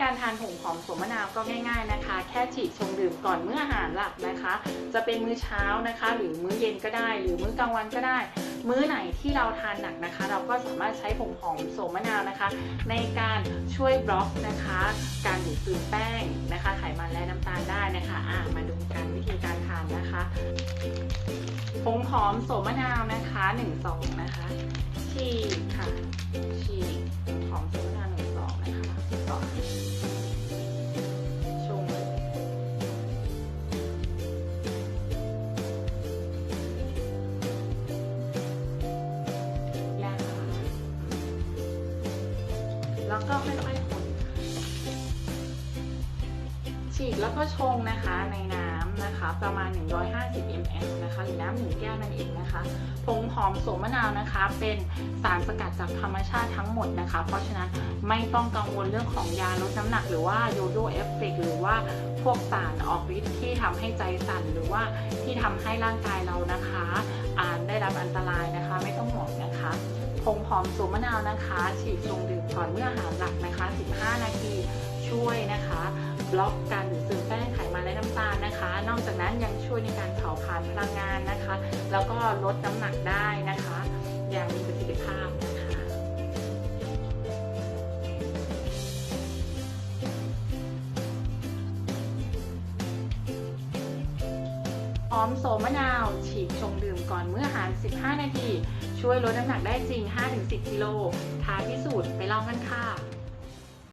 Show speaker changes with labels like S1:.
S1: การทานผงหอมสมมะนาวก็ง่าย ๆนะคะ แค่ฉีกชงดื่มก่อนเมื้ออาหารหลักนะคะ จะเป็นมื้อเช้านะคะ หรือมื้อเย็นก็ได้ หรือมื้อกลางวันก็ได้ มื้อไหนที่เราทานหนักนะคะ เราก็สามารถใช้ผงหอมสมมะนาวนะคะ ในการช่วยบล็อกนะคะ การดูดซึมแป้งนะคะ ไขมันและน้ำตาลได้นะคะอะมาดูกันวิธีการทานนะคะผงหอมสมมะนาวนะคะ1ซองนะคะฉีก แล้วก็ค่อยๆคนฉีกแล้วก็ชงนะคะในน้ำนะคะประมาณ 150 ml นะคะหรือน้ำหนึ่งแก้วนั่นเองนะคะผงหอมโสมมะนาวนะคะ เป็นสารสกัดจากธรรมชาติทั้งหมดนะคะ เพราะฉะนั้นไม่ต้องกังวลเรื่องของยาลดน้ำหนัก หรือว่าโยโย่เอฟเฟกหรือว่าพวกสารออกฤทธิ์ที่ทำให้ใจสั่นหรือว่าที่ทำให้ร่างกายเรานะคะอ่านได้รับอันตรายนะคะ ไม่ต้องห่วงนะคะ งหอมโสมมะนาวนะคะ ฉีดชงดื่มก่อนเมื่ออาหารหลักนะคะ 15 นาทีช่วยนะคะ บล็อกการดูดซึมแป้งไขมันและน้ำตาลนะคะ นอกจากนั้นยังช่วยในการเผาผลาญพลังงานนะคะ แล้วก็ลดน้ำหนักได้นะคะ อย่างมี อมโสมะนาว ฉีกชงดื่มก่อนมื้ออาหาร 15 นาที ช่วยลดน้ำหนักได้จริง 5-10 กิโลท้าพิสูจน์ไปลองกันค่ะ